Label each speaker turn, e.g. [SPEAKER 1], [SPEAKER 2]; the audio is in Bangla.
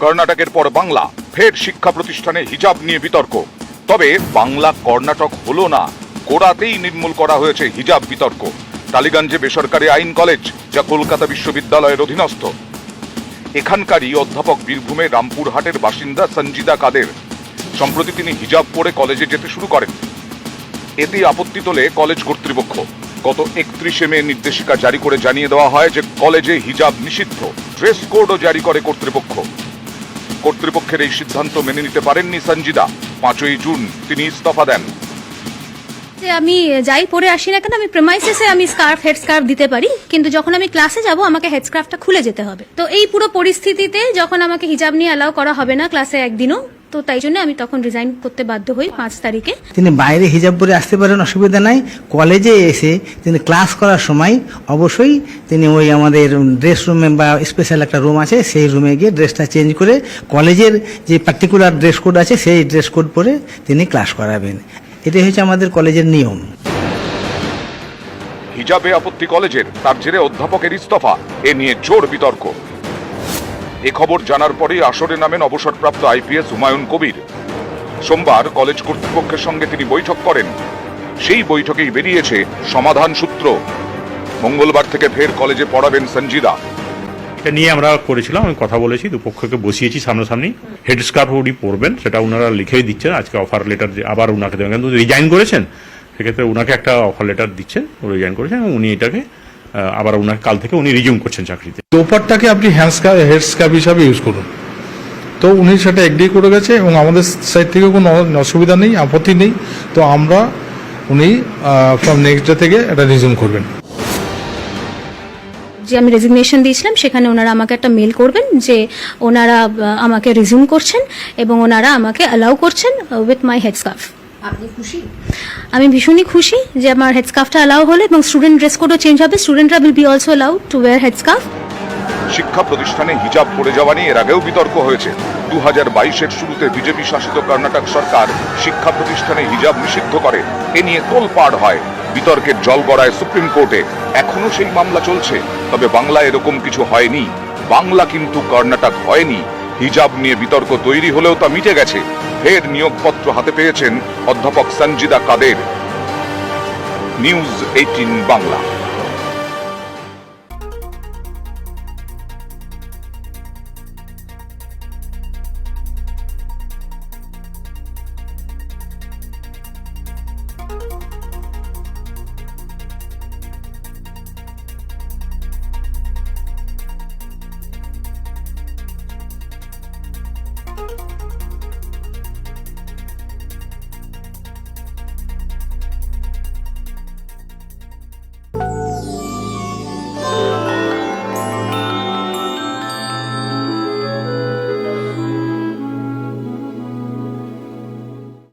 [SPEAKER 1] কর্ণাটকের পর বাংলা, ফের শিক্ষা প্রতিষ্ঠানে হিজাব নিয়ে বিতর্ক। তবে বাংলা কর্ণাটক হলো না, গোড়াতেই নির্মূল করা হয়েছে হিজাব বিতর্ক। টালিগঞ্জে বেসরকারি আইন কলেজ, যা কলকাতা বিশ্ববিদ্যালয়ের অধীনস্থ। এখানকারই অধ্যাপক বীরভূমে রামপুরহাটের বাসিন্দা সঞ্জিদা কাদের। সম্প্রতি তিনি হিজাব পরে কলেজে যেতে শুরু করেন। এতে আপত্তি তোলে কলেজ কর্তৃপক্ষ। গত একত্রিশে মে নির্দেশিকা জারি করে জানিয়ে দেওয়া হয় যে কলেজে হিজাব নিষিদ্ধ, ড্রেস কোডও জারি করে কর্তৃপক্ষ। কর্তৃপক্ষের এই সিদ্ধান্ত মেনে নিতে পারেননি সঞ্জিদা। পাঁচই জুন তিনি ইস্তফা দেন।
[SPEAKER 2] যে আমি যাই পরে আসি না কেন, আমি প্রেমাইসেসে আমি স্কার্ফ হেড স্কার্ফ দিতে পারি, কিন্তু যখন আমি ক্লাসে যাব, আমাকে হেড স্কার্ফটা খুলে যেতে হবে। তো এই পুরো পরিস্থিতিতে যখন আমাকে হিজাব নিয়ে অ্যালাউ করা হবে না ক্লাসে একদিনও তো তাই জন্য আমি তখন রিজাইন করতে বাধ্য হই পাঁচ তারিখে।
[SPEAKER 3] তিনি বাইরে হিজাব পরে আসতে পারেন অসুবিধা নাই। কলেজে এসে তিনি ক্লাস করার সময় অবশ্যই তিনি ওই আমাদের ড্রেস রুমে বা স্পেশাল একটা রুম আছে সেই রুমে গিয়ে ড্রেসটা চেঞ্জ করে কলেজের যে পার্টিকুলার ড্রেস কোড আছে সেই ড্রেস কোড পরে তিনি ক্লাস করাবেন। এটাই হচ্ছে আমাদের কলেজের নিয়ম।
[SPEAKER 1] হিজাবে আপত্তি কলেজের তার জেরে অধ্যাপকের ইস্তফা এ নিয়ে জোর বিতর্ক। এ খবর জানার পরেই আসরে নামেন অবসরপ্রাপ্ত আইপিএস হুমায়ুন কবির। সোমবার কলেজ কর্তৃপক্ষের সঙ্গে তিনি বৈঠক করেন। সেই বৈঠকেই বেরিয়েছে সমাধান সূত্র। মঙ্গলবার থেকে ফের কলেজে পড়াবেন সঞ্জিদা।
[SPEAKER 4] এটা নিয়ে আমরা করেছিলাম, আমি কথা বলেছি, দুপক্ষকে বসিয়েছি সামনাসামনি। হেড স্কার্ফ উনি পড়বেন সেটা ওনারা লিখেই দিচ্ছেন, আজকে অফার লেটার আবার ওনাকে দেবেন। কিন্তু রিজাইন করেছেন, সেক্ষেত্রে ওনাকে একটা অফার লেটার দিচ্ছেন রিজাইন করেছেন উনি এটাকে আবার ওনার কাল থেকে উনি রিজিউম করছেন চাকরিতে।
[SPEAKER 5] দোপারটাকে আপনি হ্যান্ড হেড স্ক্যাপ হিসাবে ইউজ করুন। তো উনি সেটা এগ্রি করে গেছে এবং আমাদের সাইড থেকে কোনো অসুবিধা নেই আপত্তি নেই। তো আমরা উনি ফ্রম নেক্সট ডে থেকে এটা রিজিউম করবেন।
[SPEAKER 2] যে আমি রেজিগনেশন দিয়েছিলাম সেখানে ওনারা আমাকে একটা মেল করবেন যে ওনারা আমাকে রিজিউম করছেন এবং ওনারা আমাকে অ্যালাউ করছেন উইথ মাই হেড স্কার্ফ
[SPEAKER 6] আপনি খুশি?
[SPEAKER 2] আমি ভীষণই খুশি যে আমার হেড স্কার্ফটা অ্যালাউ হলো এবং স্টুডেন্ট ড্রেস কোডও চেঞ্জ হবে। স্টুডেন্টরা will be also allow to wear headscarf
[SPEAKER 1] শিক্ষা প্রতিষ্ঠানে হিজাব পড়ে যাওয়া নিয়ে এর আগেও বিতর্ক হয়েছে। দু হাজার বাইশের শুরুতে বিজেপি শাসিত কর্ণাটক সরকার শিক্ষা প্রতিষ্ঠানে হিজাব নিষিদ্ধ করে। এ নিয়ে তোলপাড় হয়। বিতর্কের জল গড়ায় সুপ্রিম কোর্টে। এখনও সেই মামলা চলছে। তবে বাংলা এরকম কিছু হয়নি। বাংলা কিন্তু কর্ণাটক হয়নি। হিজাব নিয়ে বিতর্ক তৈরি হলেও তা মিটে গেছে। ফের নিয়োগপত্র হাতে পেয়েছেন অধ্যাপক সঞ্জিদা কাদের। News eighteen Bangla.